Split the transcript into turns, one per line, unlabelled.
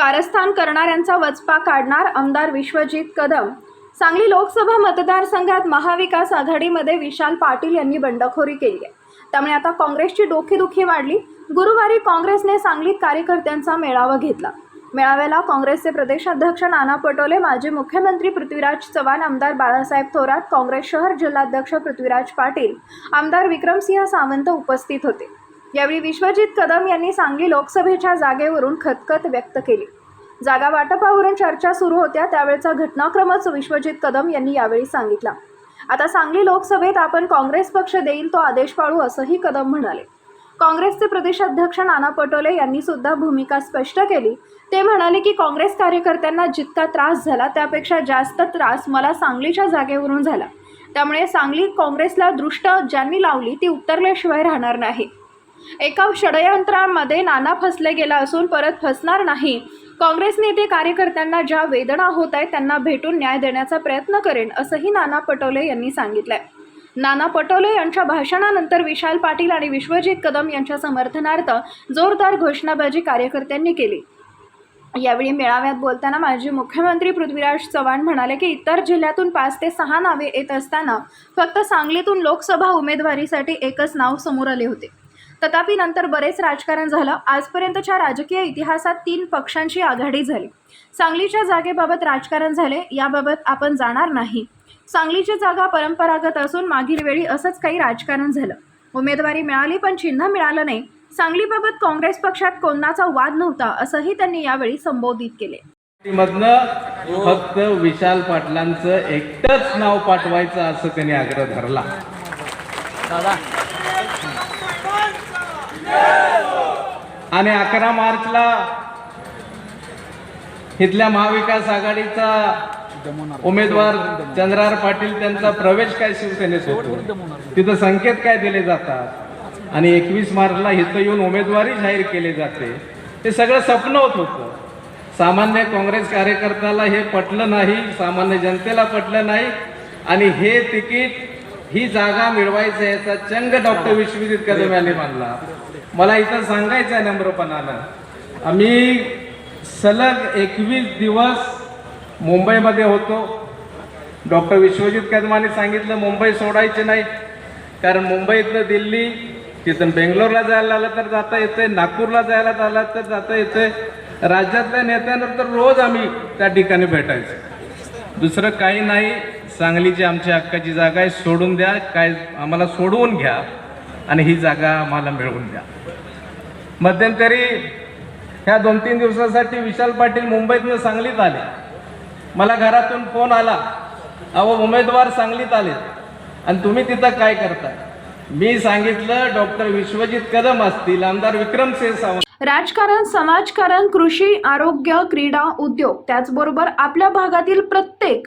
कारस्थान करणाऱ्यांचा वचपा काढणार आमदार विश्वजित कदम. सांगली लोकसभा मतदारसंघात महाविकास आघाडीमध्ये विशाल पाटील यांनी बंडखोरी केली आहे. त्यामुळे आता काँग्रेसची डोकेदुखी वाढली. गुरुवारी काँग्रेसने सांगलीत कार्यकर्त्यांचा मेळावा घेतला. मेळाव्याला काँग्रेसचे प्रदेशाध्यक्ष नाना पटोले माजी मुख्यमंत्री पृथ्वीराज चव्हाण आमदार बाळासाहेब थोरात काँग्रेस शहर जिल्हाध्यक्ष पृथ्वीराज पाटील आमदार विक्रमसिंह सावंत उपस्थित होते. यावेळी विश्वजित कदम यांनी सांगली लोकसभेच्या जागेवरून खतखत व्यक्त केली. जागा वाटपावरून चर्चा सुरू होत्या त्यावेळचा घटनाक्रमच विश्वजित कदम यांनी यावेळी सांगितला. आता सांगली लोकसभेत आपण काँग्रेस पक्ष देईल तो आदेश पाळू असंही कदम म्हणाले. काँग्रेसचे प्रदेशाध्यक्ष नाना पटोले यांनी सुद्धा भूमिका स्पष्ट केली. ते म्हणाले की काँग्रेस कार्यकर्त्यांना जितका त्रास झाला त्यापेक्षा जास्त त्रास मला सांगलीच्या जागेवरून झाला. त्यामुळे सांगली काँग्रेसला दृष्ट ज्यांनी लावली ती उतरल्याशिवाय राहणार नाही. एका षडयंत्रामध्ये नाना फसले गेला असून परत फसणार नाही. काँग्रेस नेते कार्यकर्त्यांना ज्या वेदना होत आहेत त्यांना भेटून न्याय देण्याचा प्रयत्न करेन असंही नाना पटोले यांनी सांगितलंय. नाना पटोले यांच्या भाषणानंतर विशाल पाटील आणि विश्वजित कदम यांच्या समर्थनार्थ जोरदार घोषणाबाजी कार्यकर्त्यांनी केली. यावेळी मेळाव्यात बोलताना माजी मुख्यमंत्री पृथ्वीराज चव्हाण म्हणाले की इतर जिल्ह्यातून पाच ते सहा नावे येत असताना फक्त सांगलीतून लोकसभा उमेदवारीसाठी एकच नाव समोर आले होते. तथापि नंतर बरेच राजकारण झालं. आजपर्यंतच्या राजकीय इतिहासात तीन पक्षांची आघाडी झाली. सांगलीच्या जागेबाबत राजकारण झाले याबाबत आपण जाणार नाही. सांगलीची जागा परंपरागत असून मागील वेळी असंच काही राजकारण झालं. उमेदवारी मिळाली पण चिन्ह मिळालं नाही. सांगलीबाबत काँग्रेस पक्षात कोणाचा वाद नव्हता असंही त्यांनी यावेळी संबोधित केले.
मधनं फक्त विशाल पाटलांचं एकटंच नाव पाठवायचं असं त्यांनी आग्रह धरला. आणि अकरा मार्चला इथल्या महाविकास आघाडीचा उमेदवार चंद्रार पाटील त्यांचा प्रवेश काय शिवसेनेत होतो? तिथं संकेत काय दिले जातात? आणि एकवीस मार्चला इथं येऊन उमेदवारी जाहीर केली जाते. हे सगळं स्वप्न होत होतं. सामान्य काँग्रेस कार्यकर्त्याला हे पटलं नाही सामान्य जनतेला पटलं नाही. आणि हे तिकीट ही जागा मिळवायचं याचा चंग डॉक्टर विश्वजित कदम यांनी मानला. मला इथं सांगायचं आहे नम्रपणानं. आम्ही सलग एकवीस दिवस मुंबईमध्ये होतो. डॉक्टर विश्वजित कदमाने सांगितलं मुंबई सोडायची नाही. कारण मुंबईतनं दिल्ली तिथून बेंगलोरला जायला आलं तर जाता येते नागपूरला जायला आलं तर जाता येते राज्यातल्या नेत्यांना तर रोज आम्ही त्या ठिकाणी भेटायचो. दुसरं काही नाही. सांगलीची आमच्या हक्काची जागा आहे सोडून द्या. काय आम्हाला सोडवून घ्या आणि ही जागा आम्हाला मिळवून द्या. मध्यंतरी ह्या दोन तीन दिवसासाठी विशाल पाटील मुंबईतनं सांगलीत आले. मला घरातून फोन आला. अहो उमेदवार सांगलीत आले. आणि तुम्ही तिथं काय करताय? मी सांगितलं डॉक्टर विश्वजित कदम असतील आमदार विक्रम सिंह सावंत
राजकारण समाजकारण कृषी आरोग्य क्रीडा उद्योग त्याचबरोबर आपल्या भागातील प्रत्येक